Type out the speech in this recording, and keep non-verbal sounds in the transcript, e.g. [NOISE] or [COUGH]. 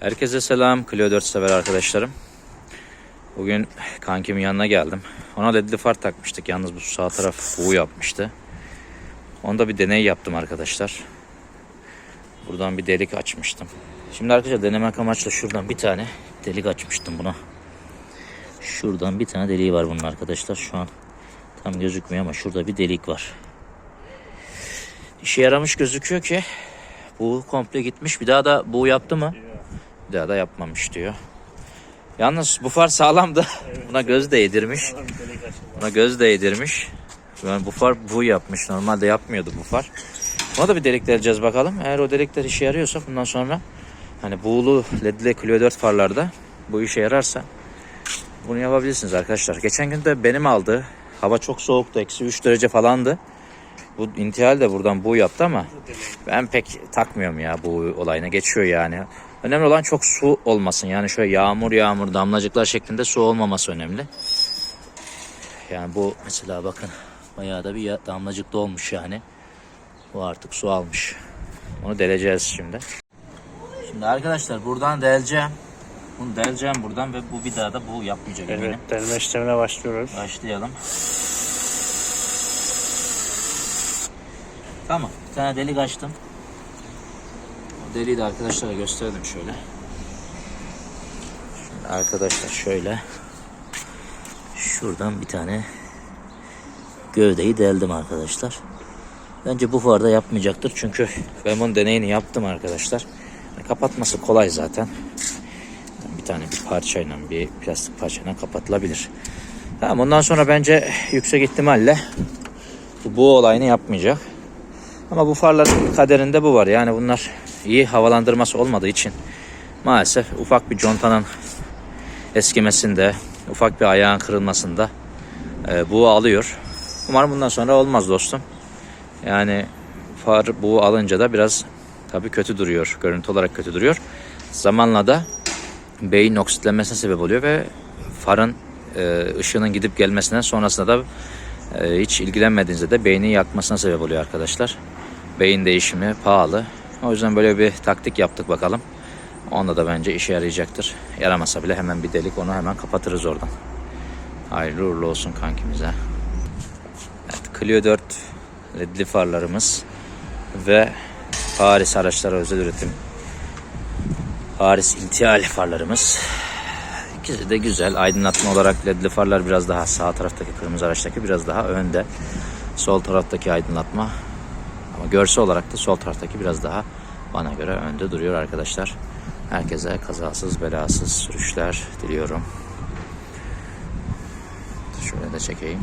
Herkese selam. Clio 4 sever arkadaşlarım. Bugün kankimin yanına geldim. Ona ledli far takmıştık. Yalnız bu sağ taraf buğu yapmıştı. Onda bir deney yaptım arkadaşlar. Buradan bir delik açmıştım. Şimdi arkadaşlar denemek amaçlı şuradan bir tane delik açmıştım buna. Şuradan bir tane deliği var bunun arkadaşlar. Şu an tam gözükmüyor ama şurada bir delik var. İşe yaramış gözüküyor ki bu komple gitmiş. Bir daha da bu yaptı mı? Bir daha da yapmamış diyor. Yalnız bu far sağlamdı. [LAUGHS] Buna göz değdirmiş. Buna göz değdirmiş. Yani bu far bu yapmış. Normalde yapmıyordu bu far. Buna da bir delik deleceğiz bakalım. Eğer o delikler işe yarıyorsa bundan sonra hani buğulu ledli Clio 4 farlarda bu işe yararsa bunu yapabilirsiniz arkadaşlar. Geçen gün de benim aldı. Hava çok soğuktu. Eksi 3 derece falandı. Bu intihal de buradan bu yaptı ama ben pek takmıyorum ya bu olayına. Geçiyor yani. Önemli olan çok su olmasın. Yani şöyle yağmur yağmur damlacıklar şeklinde su olmaması önemli. Yani bu mesela bakın bayağı da bir damlacıklı olmuş yani. Bu artık su almış. Onu deleceğiz şimdi. Şimdi arkadaşlar buradan deleceğim. Bunu deleceğim buradan ve bu bir daha da bu yapmayacak Evet, eminim. delme işlemine başlıyoruz. Başlayalım. Tamam. Bir tane delik açtım. Deliği de arkadaşlara gösterelim şöyle. Şimdi arkadaşlar şöyle. Şuradan bir tane gövdeyi deldim arkadaşlar. Bence bu farda yapmayacaktır. Çünkü ben bunun deneyini yaptım arkadaşlar. Yani kapatması kolay zaten. Bir tane bir parçayla bir plastik parçayla kapatılabilir. Tamam ondan sonra bence yüksek ihtimalle bu olayını yapmayacak. Ama bu farların kaderinde bu var. Yani bunlar iyi havalandırması olmadığı için maalesef ufak bir contanın eskimesinde, ufak bir ayağın kırılmasında e, bu alıyor. Umarım bundan sonra olmaz dostum. Yani far bu alınca da biraz tabii kötü duruyor. Görüntü olarak kötü duruyor. Zamanla da beyin oksitlenmesine sebep oluyor ve farın e, ışığının gidip gelmesinden sonrasında da e, hiç ilgilenmediğinizde de beynin yakmasına sebep oluyor arkadaşlar. Beyin değişimi pahalı. O yüzden böyle bir taktik yaptık bakalım. Onda da bence işe yarayacaktır. Yaramasa bile hemen bir delik onu hemen kapatırız oradan. Hayırlı uğurlu olsun kankimize. Evet, Clio 4 ledli farlarımız ve Paris araçlara özel üretim Paris intihal farlarımız. İkisi de güzel. Aydınlatma olarak ledli farlar biraz daha sağ taraftaki kırmızı araçtaki biraz daha önde. Sol taraftaki aydınlatma ama görsel olarak da sol taraftaki biraz daha bana göre önde duruyor arkadaşlar. Herkese kazasız belasız sürüşler diliyorum. Şöyle de çekeyim.